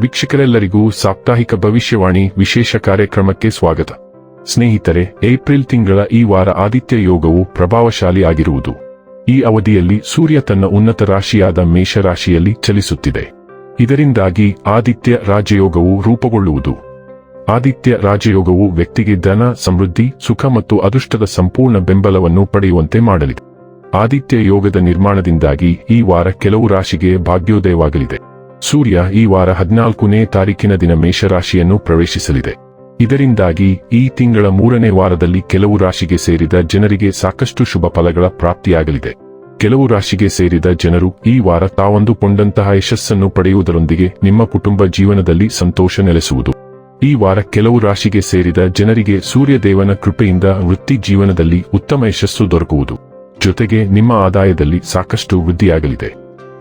ವೀಕ್ಷಕರೆಲ್ಲರಿಗೂ ಸಾಪ್ತಾಹಿಕ ಭವಿಷ್ಯವಾಣಿ ವಿಶೇಷ ಕಾರ್ಯಕ್ರಮಕ್ಕೆ ಸ್ವಾಗತ. ಸ್ನೇಹಿತರೆ, ಏಪ್ರಿಲ್ ತಿಂಗಳ ಈ ವಾರ ಆದಿತ್ಯ ಯೋಗವು ಪ್ರಭಾವಶಾಲಿ ಆಗಿರುವುದು. ಈ ಅವಧಿಯಲ್ಲಿ ಸೂರ್ಯ ತನ್ನ ಉನ್ನತ ರಾಶಿಯಾದ ಮೇಷರಾಶಿಯಲ್ಲಿ ಚಲಿಸುತ್ತಿದೆ. ಇದರಿಂದಾಗಿ ಆದಿತ್ಯ ರಾಜಯೋಗವು ರೂಪುಗೊಳ್ಳುವುದು. ಆದಿತ್ಯ ರಾಜಯೋಗವು ವ್ಯಕ್ತಿಗೆ ಧನ, ಸಮೃದ್ಧಿ, ಸುಖ ಮತ್ತು ಅದೃಷ್ಟದ ಸಂಪೂರ್ಣ ಬೆಂಬಲವನ್ನು ಪಡೆಯುವಂತೆ ಮಾಡಲಿದೆ. ಆದಿತ್ಯ ಯೋಗದ ನಿರ್ಮಾಣದಿಂದಾಗಿ ಈ ವಾರ ಕೆಲವು ರಾಶಿಗೆ ಭಾಗ್ಯೋದಯವಾಗಲಿದೆ. ಸೂರ್ಯ ಈ ವಾರ ಹದಿನಾಲ್ಕನೇ ತಾರೀಕಿನ ದಿನ ಮೇಷರಾಶಿಯನ್ನು ಪ್ರವೇಶಿಸಲಿದೆ. ಇದರಿಂದಾಗಿ ಈ ತಿಂಗಳ ಮೂರನೇ ವಾರದಲ್ಲಿ ಕೆಲವು ರಾಶಿಗೆ ಸೇರಿದ ಜನರಿಗೆ ಸಾಕಷ್ಟು ಶುಭ ಫಲಗಳ ಪ್ರಾಪ್ತಿಯಾಗಲಿದೆ. ಕೆಲವು ರಾಶಿಗೆ ಸೇರಿದ ಜನರು ಈ ವಾರ ತಾವಂದುಕೊಂಡಂತಹ ಯಶಸ್ಸನ್ನು ಪಡೆಯುವುದರೊಂದಿಗೆ ನಿಮ್ಮ ಕುಟುಂಬ ಜೀವನದಲ್ಲಿ ಸಂತೋಷ ನೆಲೆಸುವುದು. ಈ ವಾರ ಕೆಲವು ರಾಶಿಗೆ ಸೇರಿದ ಜನರಿಗೆ ಸೂರ್ಯದೇವನ ಕೃಪೆಯಿಂದ ವೃತ್ತಿ ಜೀವನದಲ್ಲಿ ಉತ್ತಮ ಯಶಸ್ಸು ದೊರಕುವುದು. ಜೊತೆಗೆ ನಿಮ್ಮ ಆದಾಯದಲ್ಲಿ ಸಾಕಷ್ಟು ವೃದ್ಧಿಯಾಗಲಿದೆ.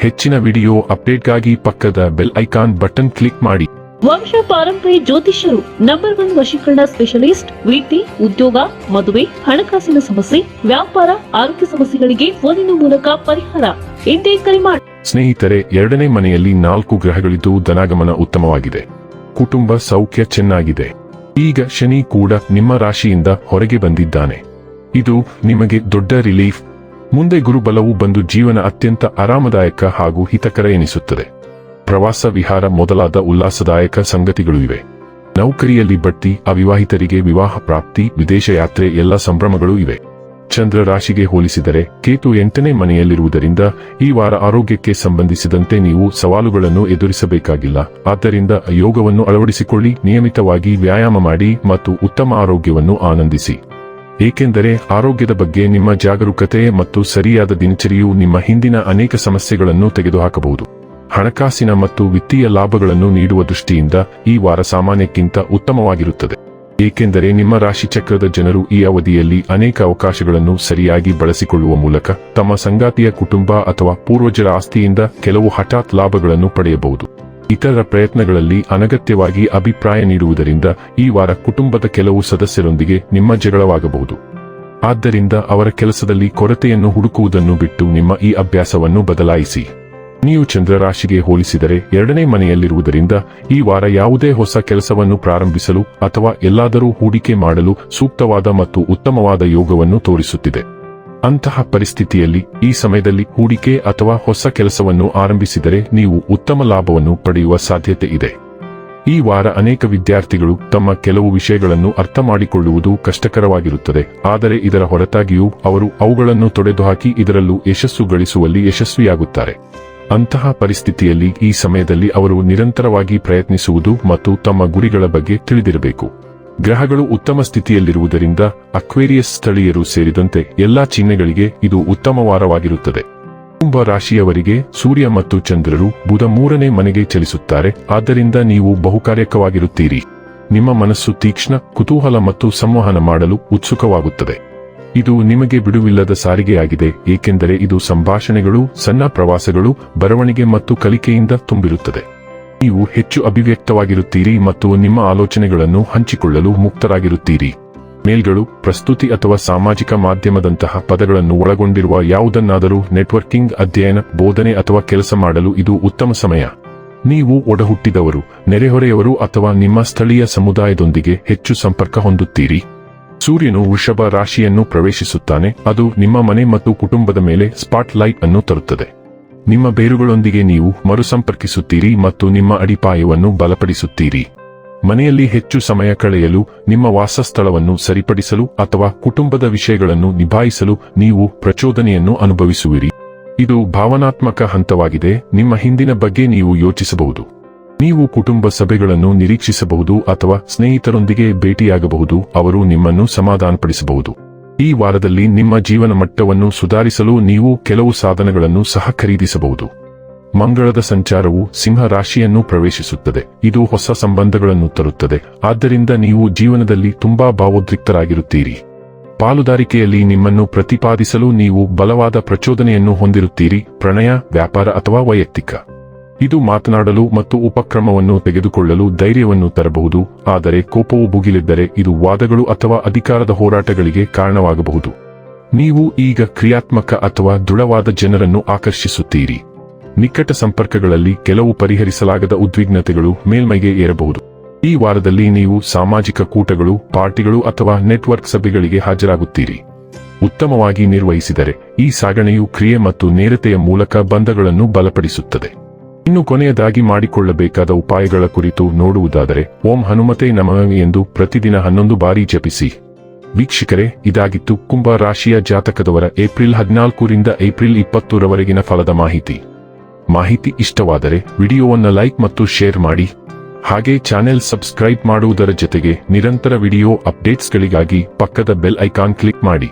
ಹೆಚ್ಚಿನ ವಿಡಿಯೋ ಅಪ್ಡೇಟ್ಗಾಗಿ ಪಕ್ಕದ ಬೆಲ್ ಐಕಾನ್ ಬಟನ್ ಕ್ಲಿಕ್ ಮಾಡಿ. ವಂಶ ಪಾರಂಪರಿ ಜ್ಯೋತಿಷ್ಯರು ನಂಬರ್ ಒನ್ ವಶೀಕರಣ ಸ್ಪೆಷಲಿಸ್ಟ್ ವೀಟಿ ಉದ್ಯೋಗ ಮದುವೆ ಹಣಕಾಸಿನ ಸಮಸ್ಯೆ ವ್ಯಾಪಾರ ಆರೋಗ್ಯ ಸಮಸ್ಯೆಗಳಿಗೆ ಫೋನಿನ ಮೂಲಕ ಪರಿಹಾರ. ಎಂದೇ ಕರೆ ಮಾಡಿ. ಸ್ನೇಹಿತರೆ ಎರಡನೇ ಮನೆಯಲ್ಲಿ ನಾಲ್ಕು ಗ್ರಹಗಳಿದ್ದು ಧನಾಗಮನ ಉತ್ತಮವಾಗಿದೆ. ಕುಟುಂಬ ಸೌಖ್ಯ ಚೆನ್ನಾಗಿದೆ. ಈಗ ಶನಿ ಕೂಡ ನಿಮ್ಮ ರಾಶಿಯಿಂದ ಹೊರಗೆ ಬಂದಿದ್ದಾನೆ. ಇದು ನಿಮಗೆ ದೊಡ್ಡ ರಿಲೀಫ್ ಮುಂದೆ ಗುರುಬಲವು ಬಂದು ಜೀವನ ಅತ್ಯಂತ ಆರಾಮದಾಯಕ ಹಾಗೂ ಹಿತಕರ ಎನಿಸುತ್ತದೆ. ಪ್ರವಾಸ ವಿಹಾರ ಮೊದಲಾದ ಉಲ್ಲಾಸದಾಯಕ ಸಂಗತಿಗಳು ಇವೆ. ನೌಕರಿಯಲ್ಲಿ ಬಡ್ತಿ, ಅವಿವಾಹಿತರಿಗೆ ವಿವಾಹ ಪ್ರಾಪ್ತಿ, ವಿದೇಶ ಯಾತ್ರೆ ಎಲ್ಲ ಸಂಭ್ರಮಗಳು ಇವೆ. ಚಂದ್ರ ರಾಶಿಗೆ ಹೋಲಿಸಿದರೆ ಕೇತು ಎಂಟನೇ ಮನೆಯಲ್ಲಿರುವುದರಿಂದ ಈ ವಾರ ಆರೋಗ್ಯಕ್ಕೆ ಸಂಬಂಧಿಸಿದಂತೆ ನೀವು ಸವಾಲುಗಳನ್ನು ಎದುರಿಸಬೇಕಾಗಿಲ್ಲ. ಆದ್ದರಿಂದ ಯೋಗವನ್ನು ಅಳವಡಿಸಿಕೊಳ್ಳಿ, ನಿಯಮಿತವಾಗಿ ವ್ಯಾಯಾಮ ಮಾಡಿ ಮತ್ತು ಉತ್ತಮ ಆರೋಗ್ಯವನ್ನು ಆನಂದಿಸಿ. ಏಕೆಂದರೆ ಆರೋಗ್ಯದ ಬಗ್ಗೆ ನಿಮ್ಮ ಜಾಗರೂಕತೆ ಮತ್ತು ಸರಿಯಾದ ದಿನಚರಿಯು ನಿಮ್ಮ ಹಿಂದಿನ ಅನೇಕ ಸಮಸ್ಯೆಗಳನ್ನು ತೆಗೆದುಹಾಕಬಹುದು. ಹಣಕಾಸಿನ ಮತ್ತು ವಿತ್ತೀಯ ಲಾಭಗಳನ್ನು ನೀಡುವ ದೃಷ್ಟಿಯಿಂದ ಈ ವಾರ ಸಾಮಾನ್ಯಕ್ಕಿಂತ ಉತ್ತಮವಾಗಿರುತ್ತದೆ. ಏಕೆಂದರೆ ನಿಮ್ಮ ರಾಶಿ ಚಕ್ರದ ಜನರು ಈ ಅವಧಿಯಲ್ಲಿ ಅನೇಕ ಅವಕಾಶಗಳನ್ನು ಸರಿಯಾಗಿ ಬಳಸಿಕೊಳ್ಳುವ ಮೂಲಕ ತಮ್ಮ ಸಂಗಾತಿಯ ಕುಟುಂಬ ಅಥವಾ ಪೂರ್ವಜರ ಆಸ್ತಿಯಿಂದ ಕೆಲವು ಹಠಾತ್ ಲಾಭಗಳನ್ನು ಪಡೆಯಬಹುದು. ಇತರ ಪ್ರಯತ್ನಗಳಲ್ಲಿ ಅನಗತ್ಯವಾಗಿ ಅಭಿಪ್ರಾಯ ನೀಡುವುದರಿಂದ ಈ ವಾರ ಕುಟುಂಬದ ಕೆಲವು ಸದಸ್ಯರೊಂದಿಗೆ ನಿಮ್ಮ ಜಗಳವಾಗಬಹುದು. ಆದ್ದರಿಂದ ಅವರ ಕೆಲಸದಲ್ಲಿ ಕೊರತೆಯನ್ನು ಹುಡುಕುವುದನ್ನು ಬಿಟ್ಟು ನಿಮ್ಮ ಈ ಅಭ್ಯಾಸವನ್ನು ಬದಲಾಯಿಸಿ. ನೀವು ಚಂದ್ರರಾಶಿಗೆ ಹೋಲಿಸಿದರೆ ಎರಡನೇ ಮನೆಯಲ್ಲಿರುವುದರಿಂದ ಈ ವಾರ ಯಾವುದೇ ಹೊಸ ಕೆಲಸವನ್ನು ಪ್ರಾರಂಭಿಸಲು ಅಥವಾ ಎಲ್ಲಾದರೂ ಹೂಡಿಕೆ ಮಾಡಲು ಸೂಕ್ತವಾದ ಮತ್ತು ಉತ್ತಮವಾದ ಯೋಗವನ್ನು ತೋರಿಸುತ್ತಿದೆ. ಅಂತಹ ಪರಿಸ್ಥಿತಿಯಲ್ಲಿ ಈ ಸಮಯದಲ್ಲಿ ಹೂಡಿಕೆ ಅಥವಾ ಹೊಸ ಕೆಲಸವನ್ನು ಆರಂಭಿಸಿದರೆ ನೀವು ಉತ್ತಮ ಲಾಭವನ್ನು ಪಡೆಯುವ ಸಾಧ್ಯತೆ ಇದೆ. ಈ ವಾರ ಅನೇಕ ವಿದ್ಯಾರ್ಥಿಗಳು ತಮ್ಮ ಕೆಲವು ವಿಷಯಗಳನ್ನು ಅರ್ಥ ಮಾಡಿಕೊಳ್ಳುವುದು ಕಷ್ಟಕರವಾಗಿರುತ್ತದೆ, ಆದರೆ ಇದರ ಹೊರತಾಗಿಯೂ ಅವರು ಅವುಗಳನ್ನು ತೊಡೆದುಹಾಕಿ ಇದರಲ್ಲೂ ಯಶಸ್ಸು ಗಳಿಸುವಲ್ಲಿ ಯಶಸ್ವಿಯಾಗುತ್ತಾರೆ. ಅಂತಹ ಪರಿಸ್ಥಿತಿಯಲ್ಲಿ ಈ ಸಮಯದಲ್ಲಿ ಅವರು ನಿರಂತರವಾಗಿ ಪ್ರಯತ್ನಿಸುವುದು ಮತ್ತು ತಮ್ಮ ಗುರಿಗಳ ಬಗ್ಗೆ ತಿಳಿದಿರಬೇಕು. ಗ್ರಹಗಳು ಉತ್ತಮ ಸ್ಥಿತಿಯಲ್ಲಿರುವುದರಿಂದ ಅಕ್ವೇರಿಯಸ್ ಸ್ಥಳೀಯರು ಸೇರಿದಂತೆ ಎಲ್ಲಾ ಚಿಹ್ನೆಗಳಿಗೆ ಇದು ಉತ್ತಮ ವಾರವಾಗಿರುತ್ತದೆ. ಕುಂಭ ರಾಶಿಯವರಿಗೆ ಸೂರ್ಯ ಮತ್ತು ಚಂದ್ರರು ಬುಧ ಮೂರನೇ ಮನೆಗೆ ಚಲಿಸುತ್ತಾರೆ. ಆದ್ದರಿಂದ ನೀವು ಬಹುಕಾರ್ಯಕವಾಗಿರುತ್ತೀರಿ. ನಿಮ್ಮ ಮನಸ್ಸು ತೀಕ್ಷ್ಣ, ಕುತೂಹಲ ಮತ್ತು ಸಂವಹನ ಮಾಡಲು ಉತ್ಸುಕವಾಗುತ್ತದೆ. ಇದು ನಿಮಗೆ ಬಿಡುವಿಲ್ಲದ ಸಾರಿಗೆಯಾಗಿದೆ ಏಕೆಂದರೆ ಇದು ಸಂಭಾಷಣೆಗಳು, ಸಣ್ಣ ಪ್ರವಾಸಗಳು, ಬರವಣಿಗೆ ಮತ್ತು ಕಲಿಕೆಯಿಂದ ತುಂಬಿರುತ್ತದೆ. ನೀವು ಹೆಚ್ಚು ಅಭಿವ್ಯಕ್ತವಾಗಿರುತ್ತೀರಿ ಮತ್ತು ನಿಮ್ಮ ಆಲೋಚನೆಗಳನ್ನು ಹಂಚಿಕೊಳ್ಳಲು ಮುಕ್ತರಾಗಿರುತ್ತೀರಿ. ಮೇಲ್ಗಳು, ಪ್ರಸ್ತುತಿ ಅಥವಾ ಸಾಮಾಜಿಕ ಮಾಧ್ಯಮದಂತಹ ಪದಗಳನ್ನು ಒಳಗೊಂಡಿರುವ ಯಾವುದನ್ನಾದರೂ ನೆಟ್ವರ್ಕಿಂಗ್ ಅಧ್ಯಯನ, ಬೋಧನೆ ಅಥವಾ ಕೆಲಸ ಮಾಡಲು ಇದು ಉತ್ತಮ ಸಮಯ. ನೀವು ಒಡಹುಟ್ಟಿದವರು, ನೆರೆಹೊರೆಯವರು ಅಥವಾ ನಿಮ್ಮ ಸ್ಥಳೀಯ ಸಮುದಾಯದೊಂದಿಗೆ ಹೆಚ್ಚು ಸಂಪರ್ಕ ಹೊಂದುತ್ತೀರಿ. ಸೂರ್ಯನು ವೃಷಭ ರಾಶಿಯನ್ನು ಪ್ರವೇಶಿಸುತ್ತಾನೆ, ಅದು ನಿಮ್ಮ ಮನೆ ಮತ್ತು ಕುಟುಂಬದ ಮೇಲೆ ಸ್ಪಾಟ್ ಲೈಟ್ ಅನ್ನು ತರುತ್ತದೆ. ನಿಮ್ಮ ಬೇರುಗಳೊಂದಿಗೆ ನೀವು ಮರುಸಂಪರ್ಕಿಸುತ್ತೀರಿ ಮತ್ತು ನಿಮ್ಮ ಅಡಿಪಾಯವನ್ನು ಬಲಪಡಿಸುತ್ತೀರಿ. ಮನೆಯಲ್ಲಿ ಹೆಚ್ಚು ಸಮಯ ಕಳೆಯಲು, ನಿಮ್ಮ ವಾಸಸ್ಥಳವನ್ನು ಸರಿಪಡಿಸಲು ಅಥವಾ ಕುಟುಂಬದ ವಿಷಯಗಳನ್ನು ನಿಭಾಯಿಸಲು ನೀವು ಪ್ರಚೋದನೆಯನ್ನು ಅನುಭವಿಸುವಿರಿ. ಇದು ಭಾವನಾತ್ಮಕ ಹಂತವಾಗಿದೆ, ನಿಮ್ಮ ಹಿಂದಿನ ಬಗ್ಗೆ ನೀವು ಯೋಚಿಸಬಹುದು. ನೀವು ಕುಟುಂಬ ಸಭೆಗಳನ್ನು ನಿರೀಕ್ಷಿಸಬಹುದು ಅಥವಾ ಸ್ನೇಹಿತರೊಂದಿಗೆ ಭೇಟಿಯಾಗಬಹುದು, ಅವರು ನಿಮ್ಮನ್ನು ಸಮಾಧಾನಪಡಿಸಬಹುದು. ಈ ವಾರದಲ್ಲಿ ನಿಮ್ಮ ಜೀವನ ಮಟ್ಟವನ್ನು ಸುಧಾರಿಸಲು ನೀವು ಕೆಲವು ಸಾಧನಗಳನ್ನು ಸಹ ಖರೀದಿಸಬಹುದು. ಮಂಗಳದ ಸಂಚಾರವು ಸಿಂಹ ರಾಶಿಯನ್ನು ಪ್ರವೇಶಿಸುತ್ತದೆ. ಇದು ಹೊಸ ಸಂಬಂಧಗಳನ್ನು ತರುತ್ತದೆ. ಆದ್ದರಿಂದ ನೀವು ಜೀವನದಲ್ಲಿ ತುಂಬಾ ಭಾವೋದ್ರಿಕ್ತರಾಗಿರುತ್ತೀರಿ. ಪಾಲುದಾರಿಕೆಯಲ್ಲಿ ನಿಮ್ಮನ್ನು ಪ್ರತಿಪಾದಿಸಲು ನೀವು ಬಲವಾದ ಪ್ರಚೋದನೆಯನ್ನು ಹೊಂದಿರುತ್ತೀರಿ. ಪ್ರಣಯ, ವ್ಯಾಪಾರ ಅಥವಾ ವೈಯಕ್ತಿಕ. ಇದು ಮಾತನಾಡಲು ಮತ್ತು ಉಪಕ್ರಮವನ್ನು ತೆಗೆದುಕೊಳ್ಳಲು ಧೈರ್ಯವನ್ನು ತರಬಹುದು, ಆದರೆ ಕೋಪವು ಭುಗಿಲಿದ್ದರೆ ಇದು ವಾದಗಳು ಅಥವಾ ಅಧಿಕಾರದ ಹೋರಾಟಗಳಿಗೆ ಕಾರಣವಾಗಬಹುದು. ನೀವು ಈಗ ಕ್ರಿಯಾತ್ಮಕ ಅಥವಾ ದೃಢವಾದ ಜನರನ್ನು ಆಕರ್ಷಿಸುತ್ತೀರಿ. ನಿಕಟ ಸಂಪರ್ಕಗಳಲ್ಲಿ ಕೆಲವು ಪರಿಹರಿಸಲಾಗದ ಉದ್ವಿಗ್ನತೆಗಳು ಮೇಲ್ಮೈಗೆ ಏರಬಹುದು. ಈ ವಾರದಲ್ಲಿ ನೀವು ಸಾಮಾಜಿಕ ಕೂಟಗಳು, ಪಾರ್ಟಿಗಳು ಅಥವಾ ನೆಟ್ವರ್ಕ್ ಸಭೆಗಳಿಗೆ ಹಾಜರಾಗುತ್ತೀರಿ. ಉತ್ತಮವಾಗಿ ನಿರ್ವಹಿಸಿದರೆ ಈ ಸಾಗಣೆಯು ಕ್ರಿಯೆ ಮತ್ತು ನೇರತೆಯ ಮೂಲಕ ಬಂಧಗಳನ್ನು ಬಲಪಡಿಸುತ್ತದೆ. ಇನ್ನು ಕೊನೆಯದಾಗಿ ಮಾಡಿಕೊಳ್ಳಬೇಕಾದ ಉಪಾಯಗಳ ಕುರಿತು ನೋಡುವುದಾದರೆ, ಓಂ ಹನುಮತೆ ನಮಃ ಎಂದು ಪ್ರತಿದಿನ ಹನ್ನೊಂದು ಬಾರಿ ಜಪಿಸಿ. ವೀಕ್ಷಕರೇ, ಇದಾಗಿತ್ತು ಕುಂಭ ರಾಶಿಯ ಜಾತಕದವರ ಏಪ್ರಿಲ್ ಹದಿನಾಲ್ಕರಿಂದ ಏಪ್ರಿಲ್ ಇಪ್ಪತ್ತರವರೆಗಿನ ಫಲದ ಮಾಹಿತಿ. ಮಾಹಿತಿ ಇಷ್ಟವಾದರೆ ವಿಡಿಯೋವನ್ನು ಲೈಕ್ ಮತ್ತು ಶೇರ್ ಮಾಡಿ. ಹಾಗೆ ಚಾನೆಲ್ ಸಬ್ಸ್ಕ್ರೈಬ್ ಮಾಡುವುದರ ಜೊತೆಗೆ ನಿರಂತರ ವಿಡಿಯೋ ಅಪ್ಡೇಟ್ಸ್ಗಳಿಗಾಗಿ ಪಕ್ಕದ ಬೆಲ್ ಐಕಾನ್ ಕ್ಲಿಕ್ ಮಾಡಿ.